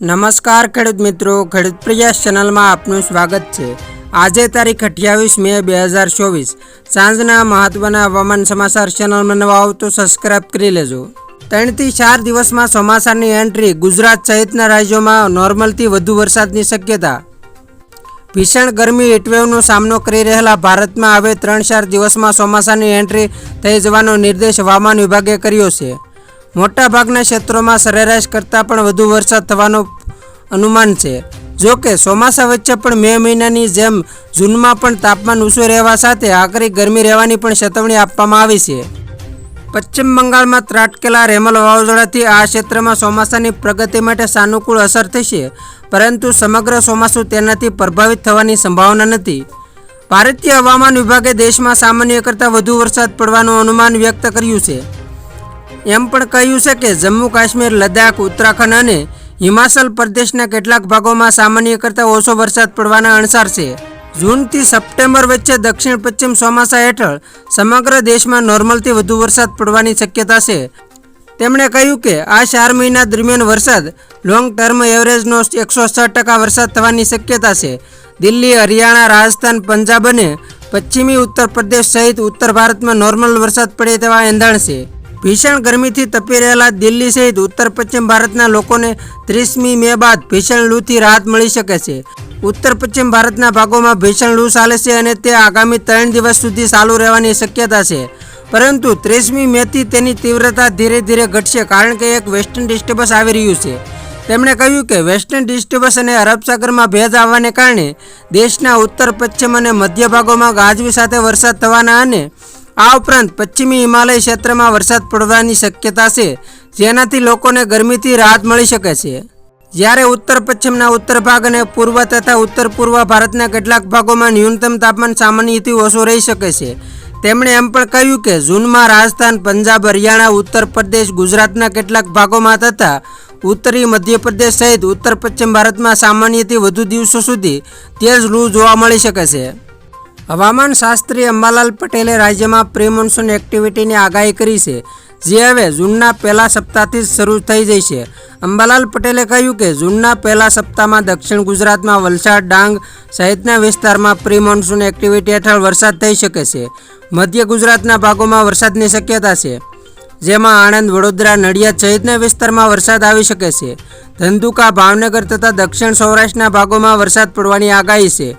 નમસ્કાર ખેડૂત મિત્રો, ખેડૂત પ્રયાસ ચેનલમાં આપનું સ્વાગત છે. આજે તારીખ અઠ્યાવીસ મે બે હજાર ચોવીસ. સાંજના મહત્વના હવામાન સમાચાર ચેનલમાં નવા આવો તો સબસ્ક્રાઇબ કરી લેજો. ત્રણથી ચાર દિવસમાં ચોમાસાની એન્ટ્રી ગુજરાત સહિતના રાજ્યોમાં નોર્મલથી વધુ વરસાદની શક્યતા. ભીષણ ગરમી હીટવેવનો સામનો કરી રહેલા ભારતમાં હવે ત્રણ ચાર દિવસમાં ચોમાસાની એન્ટ્રી થઈ જવાનો નિર્દેશ હવામાન વિભાગે કર્યો છે. મોટાભાગના ક્ષેત્રોમાં સરેરાશ કરતાં પણ વધુ વરસાદ થવાનું અનુમાન છે. જો કે ચોમાસા વચ્ચે પણ મે મહિનાની જેમ જૂનમાં પણ તાપમાન ઊંચું રહેવા સાથે આકરી ગરમી રહેવાની પણ ચેતવણી આપવામાં આવી છે. પશ્ચિમ બંગાળમાં ત્રાટકેલા રેમલ વાવાઝોડાથી આ ક્ષેત્રમાં ચોમાસાની પ્રગતિ માટે સાનુકૂળ અસર થશે, પરંતુ સમગ્ર ચોમાસું તેનાથી પ્રભાવિત થવાની સંભાવના નથી. ભારતીય હવામાન વિભાગે દેશમાં સામાન્ય કરતાં વધુ વરસાદ પડવાનું અનુમાન વ્યક્ત કર્યું છે. એમ પણ કહ્યું છે કે જમ્મુ કાશ્મીર, લદ્દાખ, ઉત્તરાખંડ અને હિમાચલ પ્રદેશના કેટલાક ભાગોમાં સામાન્ય કરતાં ઓછો વરસાદ પડવાના અણસાર છે. જૂનથી સપ્ટેમ્બર વચ્ચે દક્ષિણ પશ્ચિમ ચોમાસા હેઠળ સમગ્ર દેશમાં નોર્મલથી વધુ વરસાદ પડવાની શક્યતા છે. તેમણે કહ્યું કે આ ચાર મહિના દરમિયાન વરસાદ લોંગ ટર્મ એવરેજનો એકસો છ ટકા વરસાદ થવાની શક્યતા છે. દિલ્હી, હરિયાણા, રાજસ્થાન, પંજાબ અને પશ્ચિમી ઉત્તર પ્રદેશ સહિત ઉત્તર ભારતમાં નોર્મલ વરસાદ પડે તેવા એંધાણ છે. ભીષણ ગરમીથી તપી રહેલા દિલ્હી સહિત ઉત્તર પશ્ચિમ ભારતના લોકોને ત્રીસમી મે બાદ ભીષણ લૂથી રાહત મળી શકે છે. ઉત્તર પશ્ચિમ ભારતના ભાગોમાં ભીષણ લૂ ચાલે છે અને તે આગામી ત્રણ દિવસ સુધી ચાલુ રહેવાની શક્યતા છે. પરંતુ ત્રીસમી મેથી તેની તીવ્રતા ધીરે ધીરે ઘટશે કારણ કે એક વેસ્ટર્ન ડિસ્ટર્બન્સ આવી રહ્યું છે. તેમણે કહ્યું કે વેસ્ટર્ન ડિસ્ટર્બન્સ અને અરબસાગરમાં ભેજ આવવાને કારણે દેશના ઉત્તર પશ્ચિમ અને મધ્ય ભાગોમાં ગાજવી સાથે વરસાદ થવાના અને આ ઉપરાંત પશ્ચિમી હિમાલય ક્ષેત્રમાં વરસાદ પડવાની શક્યતા છે, જેનાથી લોકોને ગરમીથી રાહત મળી શકે છે. જ્યારે ઉત્તર પશ્ચિમના ઉત્તર ભાગ અને પૂર્વ તથા ઉત્તર પૂર્વ ભારતના કેટલાક ભાગોમાં ન્યૂનતમ તાપમાન સામાન્યથી ઓછું રહી શકે છે. તેમણે એમ પણ કહ્યું કે, જૂનમાં રાજસ્થાન, પંજાબ, હરિયાણા, ઉત્તર પ્રદેશ, ગુજરાતના કેટલાક ભાગોમાં તથા ઉત્તરી મધ્યપ્રદેશ સહિત ઉત્તર પશ્ચિમ ભારતમાં સામાન્યથી વધુ દિવસો સુધી તેજ લૂ જોવા મળી શકે છે. હવામાન શાસ્ત્રી અંબાલાલ પટેલે રાજ્યમાં પ્રી મોન્સૂન એક્ટિવિટીની આગાહી કરી છે. જે હવે જૂનના પહેલા સપ્તાહથી જ શરૂ થઈ જશે અંબાલાલ પટેલે કહ્યું કે જૂનના પહેલા સપ્તાહમાં દક્ષિણ ગુજરાતમાં વલસાડ, ડાંગ સહિતના વિસ્તારમાં પ્રી મોન્સૂન એક્ટિવિટી હેઠળ વરસાદ થઈ શકે છે. મધ્ય ગુજરાતના ભાગોમાં વરસાદની શક્યતા છે, જેમાં આણંદ, વડોદરા, નડિયાદ સહિતના વિસ્તારમાં વરસાદ આવી શકે છે. ધંધુકા, ભાવનગર તથા દક્ષિણ સૌરાષ્ટ્રના ભાગોમાં વરસાદ પડવાની આગાહી છે.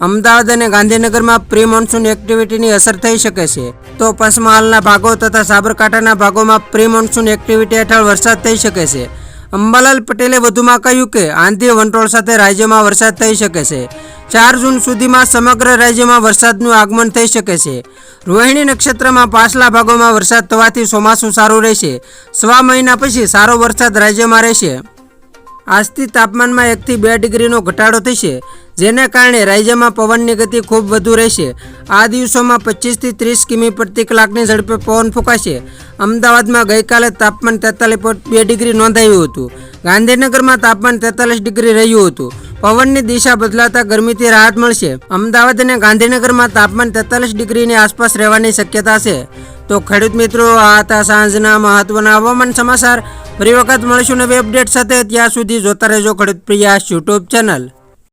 અમદાવાદ અને ગાંધીનગરમાં પ્રી મોન્સૂન એક્ટિવિટીની અસર થઈ શકે છે. તો પંચમહાલના ભાગો તથા સાબરકાંઠાના ભાગોમાં પ્રી મોન્સૂન એક્ટિવિટી હેઠળ વરસાદ થઈ શકે છે. અંબાલાલ પટેલે વધુમાં કહ્યું કે આંધી વંટોળ સાથે રાજ્યમાં વરસાદ થઈ શકે છે. ચાર જૂન સુધીમાં સમગ્ર રાજ્યમાં વરસાદનું આગમન થઈ શકે છે. રોહિણી નક્ષત્રમાં પાછલા ભાગોમાં વરસાદ થવાથી ચોમાસું સારું રહેશે. સવા મહિના પછી સારો વરસાદ રાજ્યમાં રહેશે. આજથી તાપમાનમાં એકથી બે ડિગ્રીનો ઘટાડો થશે. જેને કારણે રાજ્યમાં પવનની ગતિ ખૂબ વધુ રહેશે. આ દિવસોમાં પચીસથી ત્રીસ કિમી પ્રતિ કલાકની ઝડપે પવન ફૂંકાશે. અમદાવાદમાં ગઈકાલે તાપમાન તેતાલીસ પોઈન્ટ બે ડિગ્રી નોંધાયું હતું. ગાંધીનગરમાં તાપમાન તેતાલીસ ડિગ્રી રહ્યું હતું. પવનની દિશા બદલાતા ગરમીથી રાહત મળશે. અમદાવાદ અને ગાંધીનગરમાં તાપમાન તેતાલીસ ડિગ્રીની આસપાસ રહેવાની શક્યતા છે. તો ખેડૂત મિત્રો, આ હતા સાંજના મહત્વના હવામાન સમાચાર. ફરી વખત મળીશું નવી અપડેટ સાથે. ત્યાં સુધી જોતા રહેજો ખેડૂત પ્રિયાસ યુટ્યુબ ચેનલ.